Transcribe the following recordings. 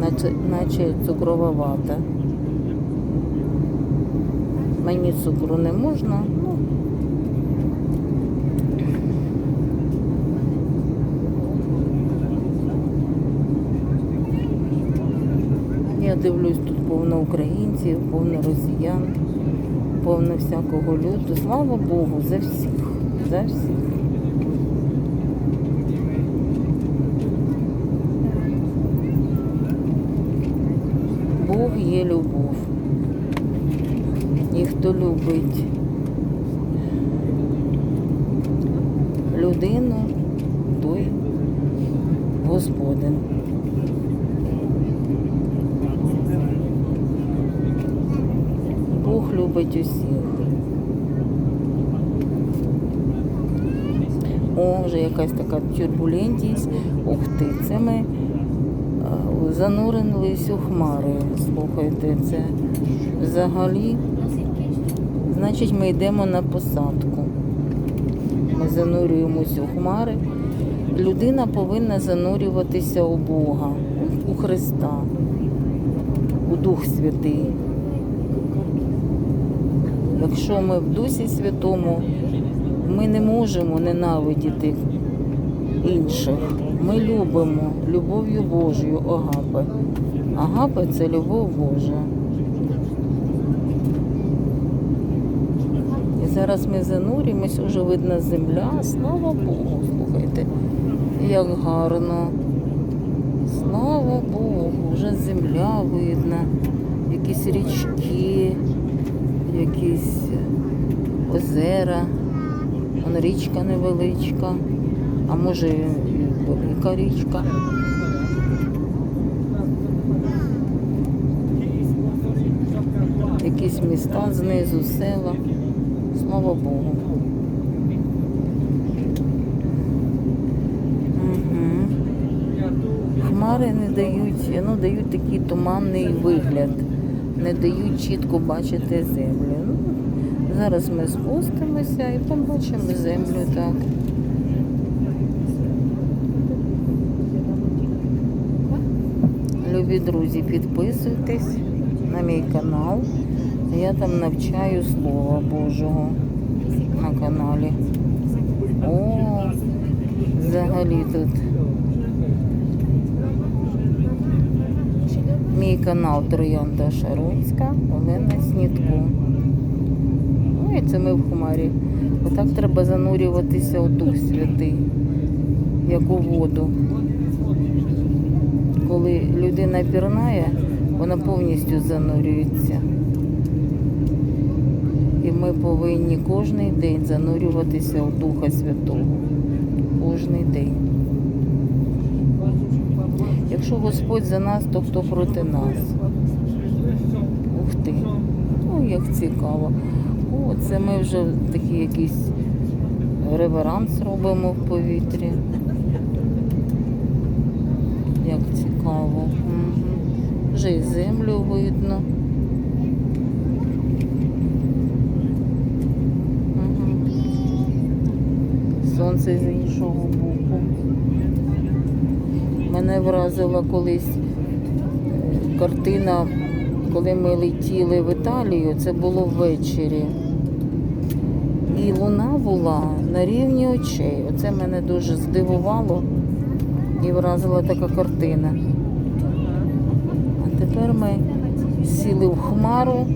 наче, наче цукрова вата. Мені цукру не можна, ну. Я дивлюсь, тут повно українців, повно росіян, повно всякого люду. Слава Богу, за всіх, за всіх. Бог є любов. І хто любить людину, той Господин. Бог любить усіх. О, вже якась така турбулентність. Ух ти, це ми е, занурились у хмари. Слухайте, це взагалі. Значить, ми йдемо на посадку. Ми занурюємося у хмари. Людина повинна занурюватися у Бога, у Христа, у Дух Святий. Якщо ми в Дусі Святому, ми не можемо ненавидіти інших. Ми любимо любов'ю Божою Агапе. Агапе це любов Божа. І зараз ми занурюємось, уже видно земля. Слава Богу, слухайте, як гарно. Слава Богу, вже земля видно, якісь річки, якісь озера. Вон річка невеличка, а може і велика річка. Якісь міста знизу, села. Слава Богу. Угу. Хмари не дають, ну, дають такий туманний вигляд, не дають чітко бачити землю. Ну, зараз ми спустимося і побачимо землю так. Любі друзі, підписуйтесь на мій канал. Я там навчаю Слова Божого на каналі. О, взагалі тут. Мій канал Троянда Шаронська, Олена Снітко. Ну і це ми в хмарі. Отак треба занурюватися у Дух Святий, як у воду. Коли людина пірнає, вона повністю занурюється. І ми повинні кожен день занурюватися у Духа Святого. Кожний день. Якщо Господь за нас, то хто проти нас? Ух ти. Ну, як цікаво. О, це ми вже такий якийсь реверанс робимо в повітрі. Як цікаво. Вже і землю видно. Угу. Сонце з іншого боку. Мене вразила колись картина, коли ми летіли в Італію, це було ввечері. І луна була на рівні очей. Оце мене дуже здивувало і вразила така картина. А тепер ми сіли в хмару.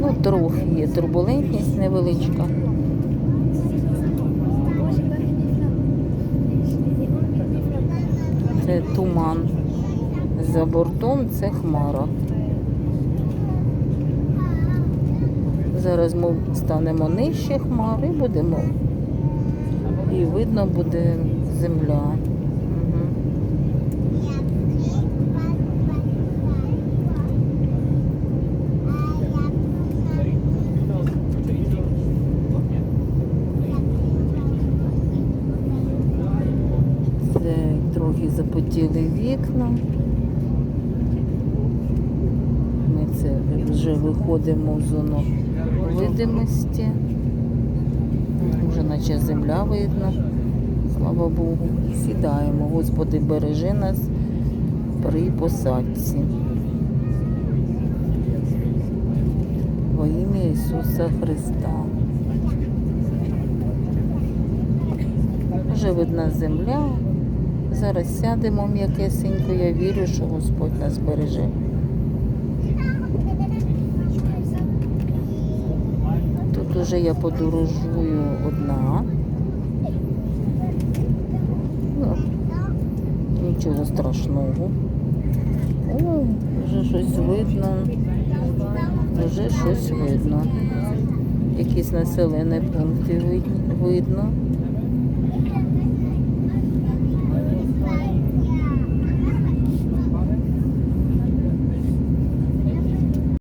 Ну, трохи є турбулентність невеличка. Це туман. За бортом це хмара. Зараз ми станемо нижче хмари, будемо. І видно буде земля. Угу. Це трохи вікна. Ми це вже виходимо в зону видимості. Вже наче земля видно. Слава Богу. Сідаємо. Господи, бережи нас при посадці. Во ім'я Ісуса Христа. Вже видна земля. Зараз сядемо м'якесенько. Я вірю, що Господь нас береже. Тут уже я подорожую одна. Ну, нічого страшного. О, вже щось видно. Вже щось видно. Якісь населені пункти видно.